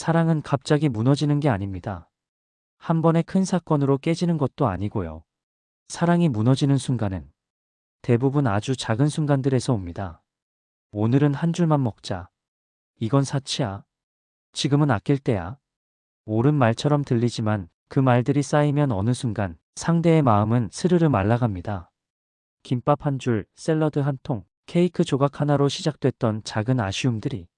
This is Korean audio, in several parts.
사랑은 갑자기 무너지는 게 아닙니다. 한 번의 큰 사건으로 깨지는 것도 아니고요. 사랑이 무너지는 순간은 대부분 아주 작은 순간들에서 옵니다. 오늘은 한 줄만 먹자. 이건 사치야. 지금은 아낄 때야. 옳은 말처럼 들리지만 그 말들이 쌓이면 어느 순간 상대의 마음은 스르르 말라갑니다. 김밥 한 줄, 샐러드 한 통, 케이크 조각 하나로 시작됐던 작은 아쉬움들이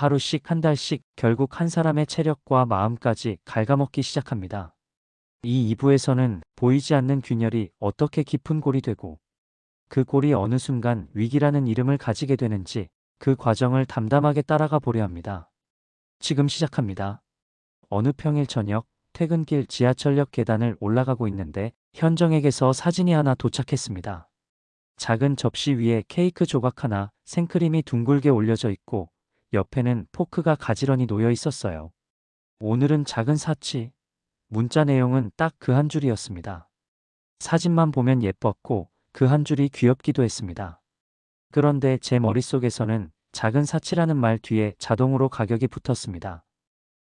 하루씩 한 달씩 결국 한 사람의 체력과 마음까지 갉아먹기 시작합니다. 이 2부에서는 보이지 않는 균열이 어떻게 깊은 골이 되고 그 골이 어느 순간 위기라는 이름을 가지게 되는지 그 과정을 담담하게 따라가 보려 합니다. 지금 시작합니다. 어느 평일 저녁 퇴근길 지하철역 계단을 올라가고 있는데 현정에게서 사진이 하나 도착했습니다. 작은 접시 위에 케이크 조각 하나, 생크림이 둥글게 올려져 있고 옆에는 포크가 가지런히 놓여 있었어요. 오늘은 작은 사치. 문자 내용은 딱 그 한 줄이었습니다. 사진만 보면 예뻤고 그 한 줄이 귀엽기도 했습니다. 그런데 제 머릿속에서는 작은 사치라는 말 뒤에 자동으로 가격이 붙었습니다.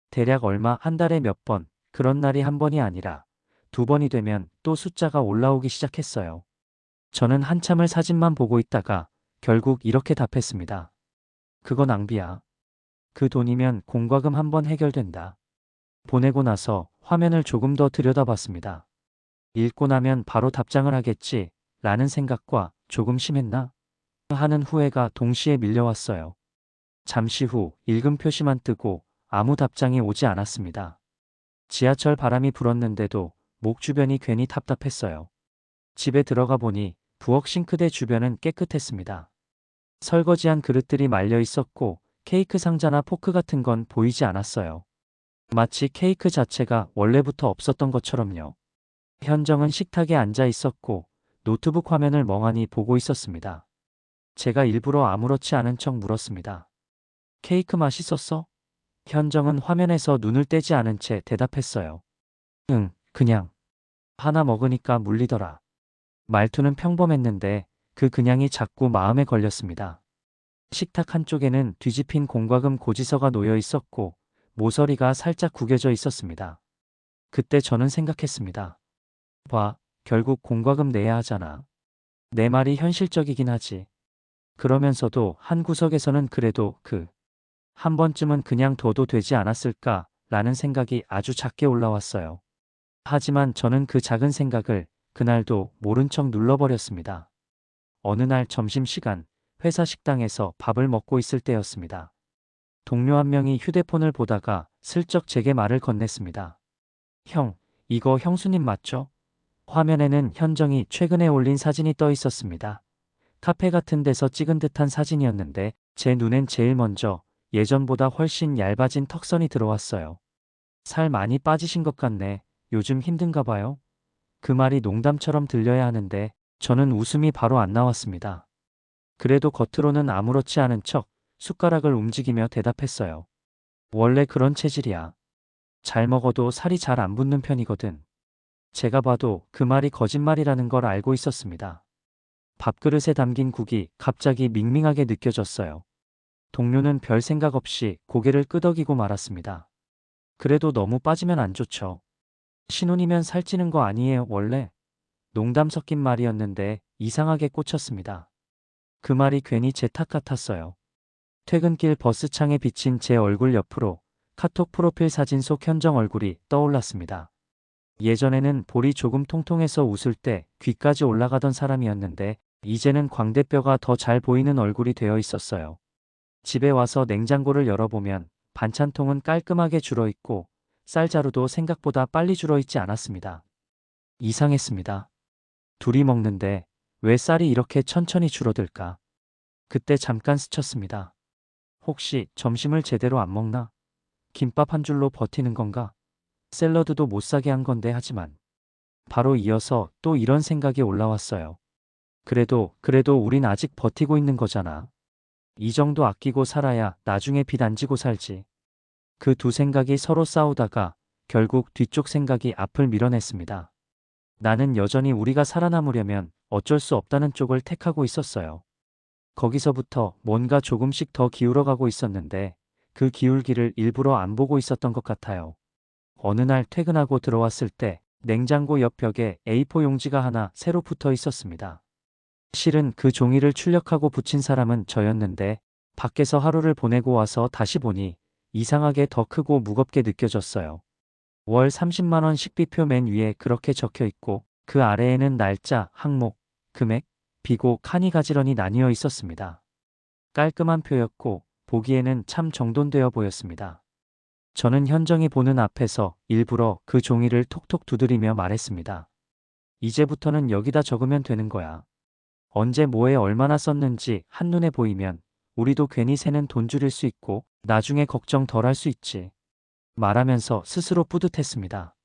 대략 얼마 한 달에 몇 번, 그런 날이 한 번이 아니라 두 번이 되면 또 숫자가 올라오기 시작했어요. 저는 한참을 사진만 보고 있다가 결국 이렇게 답했습니다. 그건 낭비야. 그 돈이면 공과금 한 번 해결된다. 보내고 나서 화면을 조금 더 들여다봤습니다. 읽고 나면 바로 답장을 하겠지 라는 생각과 조금 심했나? 하는 후회가 동시에 밀려왔어요. 잠시 후 읽음 표시만 뜨고 아무 답장이 오지 않았습니다. 지하철 바람이 불었는데도 목 주변이 괜히 답답했어요. 집에 들어가 보니 부엌 싱크대 주변은 깨끗했습니다. 설거지한 그릇들이 말려 있었고 케이크 상자나 포크 같은 건 보이지 않았어요. 마치 케이크 자체가 원래부터 없었던 것처럼요. 현정은 식탁에 앉아 있었고 노트북 화면을 멍하니 보고 있었습니다. 제가 일부러 아무렇지 않은 척 물었습니다. 케이크 맛있었어? 현정은 화면에서 눈을 떼지 않은 채 대답했어요. 응, 그냥. 하나 먹으니까 물리더라. 말투는 평범했는데 그 그냥이 자꾸 마음에 걸렸습니다. 식탁 한쪽에는 뒤집힌 공과금 고지서가 놓여 있었고 모서리가 살짝 구겨져 있었습니다. 그때 저는 생각했습니다. 봐, 결국 공과금 내야 하잖아. 내 말이 현실적이긴 하지. 그러면서도 한 구석에서는 그래도 그 한 번쯤은 그냥 둬도 되지 않았을까 라는 생각이 아주 작게 올라왔어요. 하지만 저는 그 작은 생각을 그날도 모른 척 눌러버렸습니다. 어느 날 점심시간 회사 식당에서 밥을 먹고 있을 때였습니다. 동료 한 명이 휴대폰을 보다가 슬쩍 제게 말을 건넸습니다. 형, 이거 형수님 맞죠? 화면에는 현정이 최근에 올린 사진이 떠 있었습니다. 카페 같은 데서 찍은 듯한 사진이었는데 제 눈엔 제일 먼저 예전보다 훨씬 얇아진 턱선이 들어왔어요. 살 많이 빠지신 것 같네. 요즘 힘든가 봐요. 그 말이 농담처럼 들려야 하는데 저는 웃음이 바로 안 나왔습니다. 그래도 겉으로는 아무렇지 않은 척 숟가락을 움직이며 대답했어요. 원래 그런 체질이야. 잘 먹어도 살이 잘 안 붙는 편이거든. 제가 봐도 그 말이 거짓말이라는 걸 알고 있었습니다. 밥그릇에 담긴 국이 갑자기 밍밍하게 느껴졌어요. 동료는 별 생각 없이 고개를 끄덕이고 말았습니다. 그래도 너무 빠지면 안 좋죠. 신혼이면 살찌는 거 아니에요, 원래? 농담 섞인 말이었는데 이상하게 꽂혔습니다. 그 말이 괜히 제 탓 같았어요. 퇴근길 버스창에 비친 제 얼굴 옆으로 카톡 프로필 사진 속 현정 얼굴이 떠올랐습니다. 예전에는 볼이 조금 통통해서 웃을 때 귀까지 올라가던 사람이었는데 이제는 광대뼈가 더 잘 보이는 얼굴이 되어 있었어요. 집에 와서 냉장고를 열어보면 반찬통은 깔끔하게 줄어 있고 쌀자루도 생각보다 빨리 줄어 있지 않았습니다. 이상했습니다. 둘이 먹는데 왜 쌀이 이렇게 천천히 줄어들까? 그때 잠깐 스쳤습니다. 혹시 점심을 제대로 안 먹나? 김밥 한 줄로 버티는 건가? 샐러드도 못 사게 한 건데 하지만 바로 이어서 또 이런 생각이 올라왔어요. 그래도 그래도 우린 아직 버티고 있는 거잖아. 이 정도 아끼고 살아야 나중에 빚 안 지고 살지. 그 두 생각이 서로 싸우다가 결국 뒤쪽 생각이 앞을 밀어냈습니다. 나는 여전히 우리가 살아남으려면 어쩔 수 없다는 쪽을 택하고 있었어요. 거기서부터 뭔가 조금씩 더 기울어가고 있었는데 그 기울기를 일부러 안 보고 있었던 것 같아요. 어느 날 퇴근하고 들어왔을 때 냉장고 옆 벽에 A4 용지가 하나 새로 붙어 있었습니다. 실은 그 종이를 출력하고 붙인 사람은 저였는데 밖에서 하루를 보내고 와서 다시 보니 이상하게 더 크고 무겁게 느껴졌어요. 월 30만원 식비표 맨 위에 그렇게 적혀 있고 그 아래에는 날짜, 항목, 금액, 비고 칸이 가지런히 나뉘어 있었습니다. 깔끔한 표였고 보기에는 참 정돈되어 보였습니다. 저는 현정이 보는 앞에서 일부러 그 종이를 톡톡 두드리며 말했습니다. 이제부터는 여기다 적으면 되는 거야. 언제 뭐에 얼마나 썼는지 한눈에 보이면 우리도 괜히 새는 돈 줄일 수 있고 나중에 걱정 덜 할 수 있지. 말하면서 스스로 뿌듯했습니다.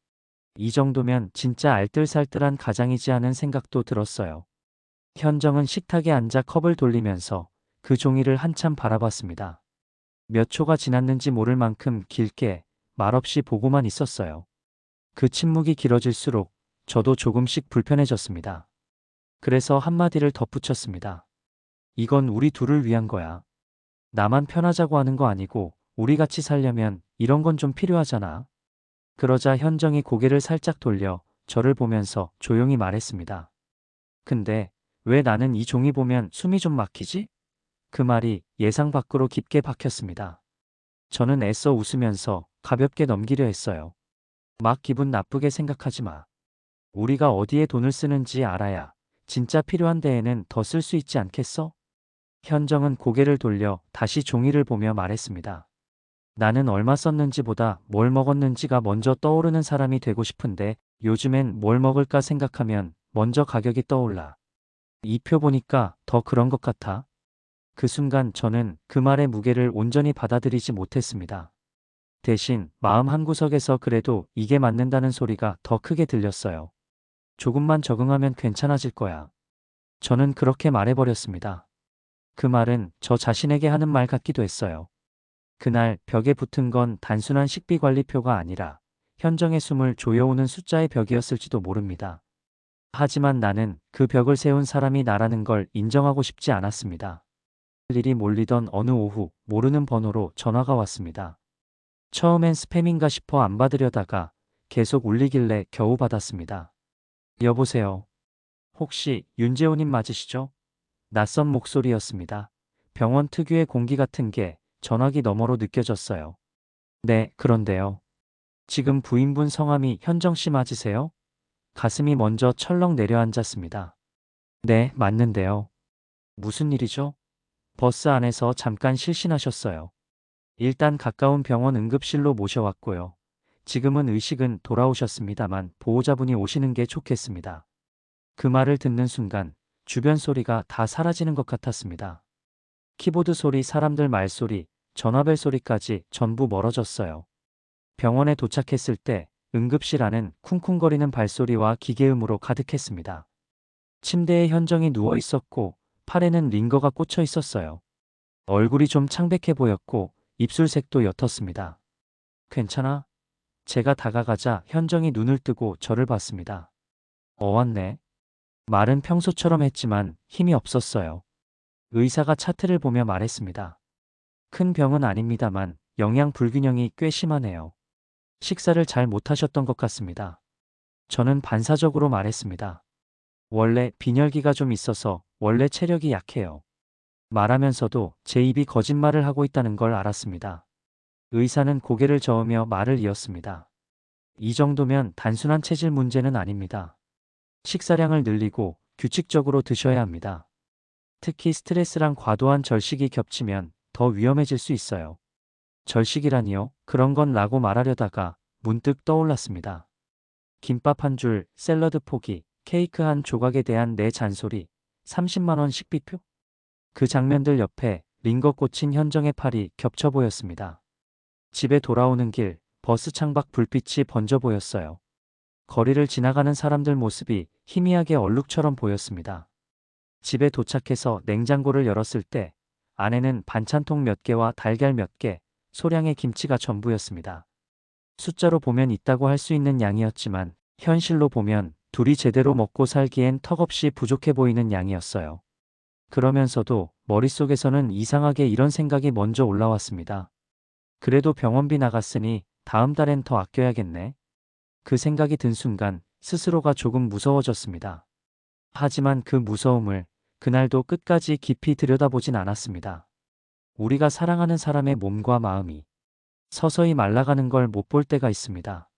이 정도면 진짜 알뜰살뜰한 가장이지 않은 생각도 들었어요. 현정은 식탁에 앉아 컵을 돌리면서 그 종이를 한참 바라봤습니다. 몇 초가 지났는지 모를 만큼 길게 말없이 보고만 있었어요. 그 침묵이 길어질수록 저도 조금씩 불편해졌습니다. 그래서 한마디를 덧붙였습니다. 이건 우리 둘을 위한 거야. 나만 편하자고 하는 거 아니고 우리 같이 살려면 이런 건 좀 필요하잖아. 그러자 현정이 고개를 살짝 돌려 저를 보면서 조용히 말했습니다. 근데 왜 나는 이 종이 보면 숨이 좀 막히지? 그 말이 예상 밖으로 깊게 박혔습니다. 저는 애써 웃으면서 가볍게 넘기려 했어요. 막 기분 나쁘게 생각하지 마. 우리가 어디에 돈을 쓰는지 알아야 진짜 필요한 데에는 더 쓸 수 있지 않겠어? 현정은 고개를 돌려 다시 종이를 보며 말했습니다. 나는 얼마 썼는지보다 뭘 먹었는지가 먼저 떠오르는 사람이 되고 싶은데 요즘엔 뭘 먹을까 생각하면 먼저 가격이 떠올라. 이 표 보니까 더 그런 것 같아. 그 순간 저는 그 말의 무게를 온전히 받아들이지 못했습니다. 대신 마음 한구석에서 그래도 이게 맞는다는 소리가 더 크게 들렸어요. 조금만 적응하면 괜찮아질 거야. 저는 그렇게 말해버렸습니다. 그 말은 저 자신에게 하는 말 같기도 했어요. 그날 벽에 붙은 건 단순한 식비 관리표가 아니라 현정의 숨을 조여오는 숫자의 벽이었을지도 모릅니다. 하지만 나는 그 벽을 세운 사람이 나라는 걸 인정하고 싶지 않았습니다. 일이 몰리던 어느 오후 모르는 번호로 전화가 왔습니다. 처음엔 스팸인가 싶어 안 받으려다가 계속 울리길래 겨우 받았습니다. 여보세요. 혹시 윤재호님 맞으시죠? 낯선 목소리였습니다. 병원 특유의 공기 같은 게 전화기 너머로 느껴졌어요. 네, 그런데요. 지금 부인분 성함이 현정 씨 맞으세요? 가슴이 먼저 철렁 내려앉았습니다. 네, 맞는데요. 무슨 일이죠? 버스 안에서 잠깐 실신하셨어요. 일단 가까운 병원 응급실로 모셔왔고요. 지금은 의식은 돌아오셨습니다만 보호자분이 오시는 게 좋겠습니다. 그 말을 듣는 순간 주변 소리가 다 사라지는 것 같았습니다. 키보드 소리, 사람들 말소리, 전화벨 소리까지 전부 멀어졌어요. 병원에 도착했을 때 응급실 안은 쿵쿵거리는 발소리와 기계음으로 가득했습니다. 침대에 현정이 누워 있었고 팔에는 링거가 꽂혀 있었어요. 얼굴이 좀 창백해 보였고 입술색도 옅었습니다. 괜찮아? 제가 다가가자 현정이 눈을 뜨고 저를 봤습니다. 어 왔네. 말은 평소처럼 했지만 힘이 없었어요. 의사가 차트를 보며 말했습니다. 큰 병은 아닙니다만 영양 불균형이 꽤 심하네요. 식사를 잘 못하셨던 것 같습니다. 저는 반사적으로 말했습니다. 원래 빈혈기가 좀 있어서 원래 체력이 약해요. 말하면서도 제 입이 거짓말을 하고 있다는 걸 알았습니다. 의사는 고개를 저으며 말을 이었습니다. 이 정도면 단순한 체질 문제는 아닙니다. 식사량을 늘리고 규칙적으로 드셔야 합니다. 특히 스트레스랑 과도한 절식이 겹치면 더 위험해질 수 있어요. 절식이라니요? 그런 건 라고 말하려다가 문득 떠올랐습니다. 김밥 한 줄, 샐러드 포기, 케이크 한 조각에 대한 내 잔소리, 30만원 식비표? 그 장면들 옆에 링거 꽂힌 현정의 팔이 겹쳐 보였습니다. 집에 돌아오는 길, 버스 창밖 불빛이 번져 보였어요. 거리를 지나가는 사람들 모습이 희미하게 얼룩처럼 보였습니다. 집에 도착해서 냉장고를 열었을 때 안에는 반찬통 몇 개와 달걀 몇 개, 소량의 김치가 전부였습니다. 숫자로 보면 있다고 할 수 있는 양이었지만 현실로 보면 둘이 제대로 먹고 살기엔 턱없이 부족해 보이는 양이었어요. 그러면서도 머릿속에서는 이상하게 이런 생각이 먼저 올라왔습니다. 그래도 병원비 나갔으니 다음 달엔 더 아껴야겠네. 그 생각이 든 순간 스스로가 조금 무서워졌습니다. 하지만 그 무서움을 그날도 끝까지 깊이 들여다보진 않았습니다. 우리가 사랑하는 사람의 몸과 마음이 서서히 말라가는 걸 못 볼 때가 있습니다.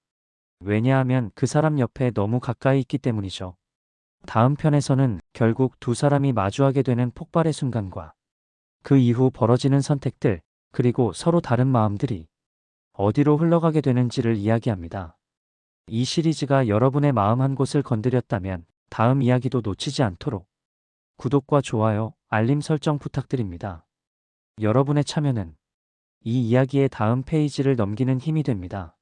왜냐하면 그 사람 옆에 너무 가까이 있기 때문이죠. 다음 편에서는 결국 두 사람이 마주하게 되는 폭발의 순간과 그 이후 벌어지는 선택들, 그리고 서로 다른 마음들이 어디로 흘러가게 되는지를 이야기합니다. 이 시리즈가 여러분의 마음 한 곳을 건드렸다면 다음 이야기도 놓치지 않도록 구독과 좋아요, 알림 설정 부탁드립니다. 여러분의 참여는 이 이야기의 다음 페이지를 넘기는 힘이 됩니다.